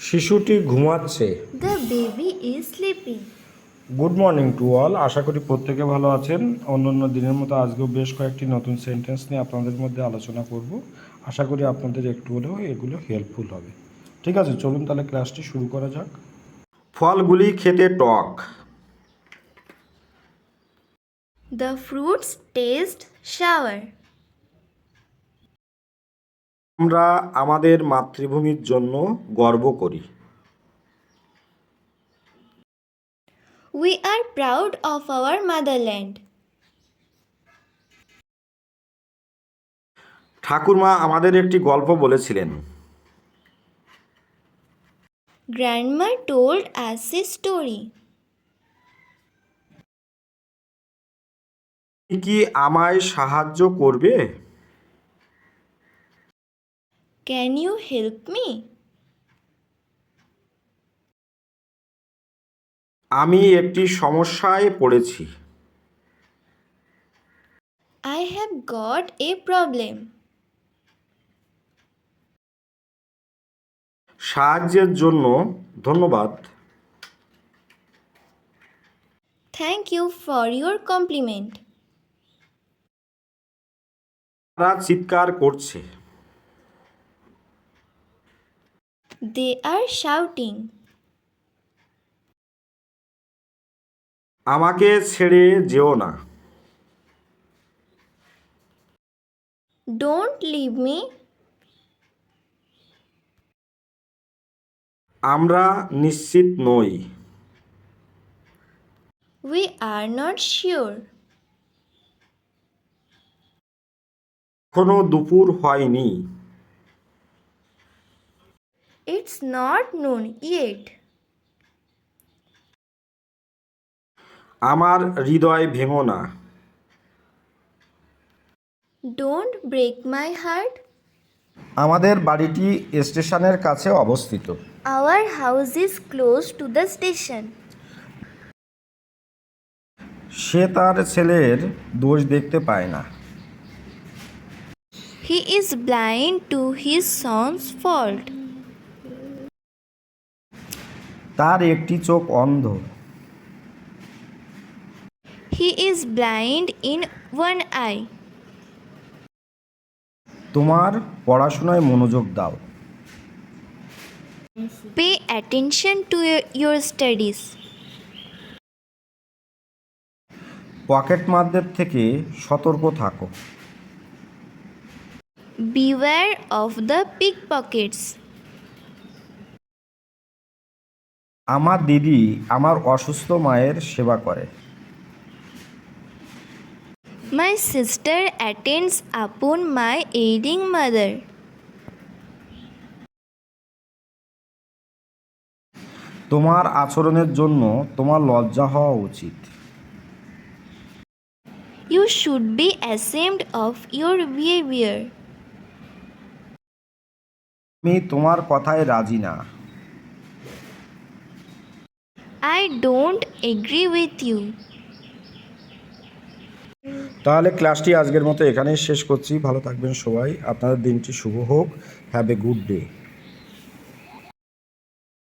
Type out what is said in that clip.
শিশুটি ঘুমাচ্ছে। The baby is sleeping. Good morning to all আশা করি প্রত্যেকে ভালো আছেন। অন্য অন্য দিনের মতো আজকেও বেশ কয়েকটি নতুন সেন্টেন্স নিয়ে আপনাদের মধ্যে আলোচনা করব। আশা করি আপনাদের একটু হলেও এগুলো হেল্পফুল হবে। ঠিক আছে চলুন তাহলে ক্লাসটি শুরু করা যাক। ফলগুলি খেতে টক। The fruits taste sour. আমরা আমাদের মাতৃভূমির জন্য গর্ব করি we are proud of our motherland. ঠাকুরমা আমাদের একটি গল্প বলেছিলেন Grandma told us a story. তুমি কি আমায় সাহায্য করবে Can you help me? আমি একটি সমস্যায় পড়েছি I have got a problem. সাহায্যের জন্য ধন্যবাদ Thank you for your compliment. তারা চিৎকার করছে They are shouting. আমাকে ছেড়ে যেও না Don't leave me. আমরা নিশ্চিত নই We are not sure. এখনও দুপুর হয়নি It's not noon yet. আমার হৃদয় ভেঙো না Don't break my heart. আমাদের বাড়িটি স্টেশনের কাছে অবস্থিত Our house is close to the station. সে তার ছেলের দোষ দেখতে পায় না He is blind to his son's fault. তার একটি চোখ অন্ধ। He is blind in one eye তোমার পড়াশোনায় মনোযোগ দাও। Pay attention to your studies pocket মারদের থেকে সতর্ক থাকো। Beware of the pick pockets আমার দিদি আমার অসুস্থ মায়ের সেবা করে। মাই সিস্টার অ্যাটেন্ডস আপন মাই এইডিং মাদার তোমার আচরণের জন্য তোমার লজ্জা হওয়া উচিত। You should be ashamed of your behaviour আমি তোমার কথায় রাজি না। I don't agree with you তাহলে ক্লাসটি আজকের মতো এখানেই শেষ করছি। ভালো থাকবেন সবাই। আপনাদের দিনটি শুভ হোক। Have a good day